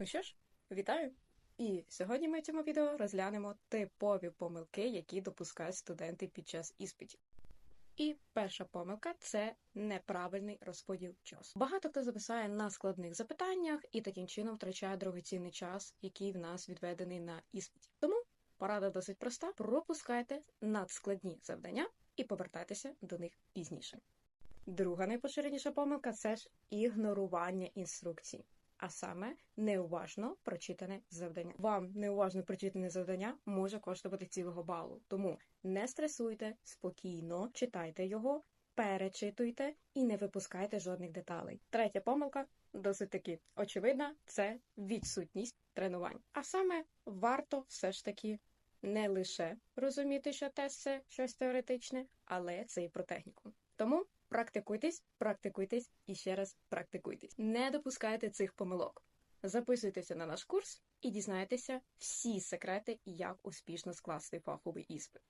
Ну що ж, вітаю! І сьогодні ми в цьому відео розглянемо типові помилки, які допускають студенти під час іспитів. І перша помилка це неправильний розподіл часу. Багато хто записає на складних запитаннях і таким чином втрачає дорогоцінний час, який в нас відведений на іспиті. Тому порада досить проста: пропускайте надскладні завдання і повертайтеся до них пізніше. Друга найпоширеніша помилка це ж ігнорування інструкцій. А саме неуважно прочитане завдання. Вам неуважно прочитане завдання може коштувати цілого балу. Тому не стресуйте, спокійно читайте його, перечитуйте і не випускайте жодних деталей. Третя помилка досить таки очевидна це відсутність тренувань. А саме варто все ж таки не лише розуміти, що тест це щось теоретичне, але це і про техніку. Тому практикуйтесь, практикуйтесь і ще раз практикуйтесь. Не допускайте цих помилок. Записуйтеся на наш курс і дізнаєтеся всі секрети, як успішно скласти фаховий іспит.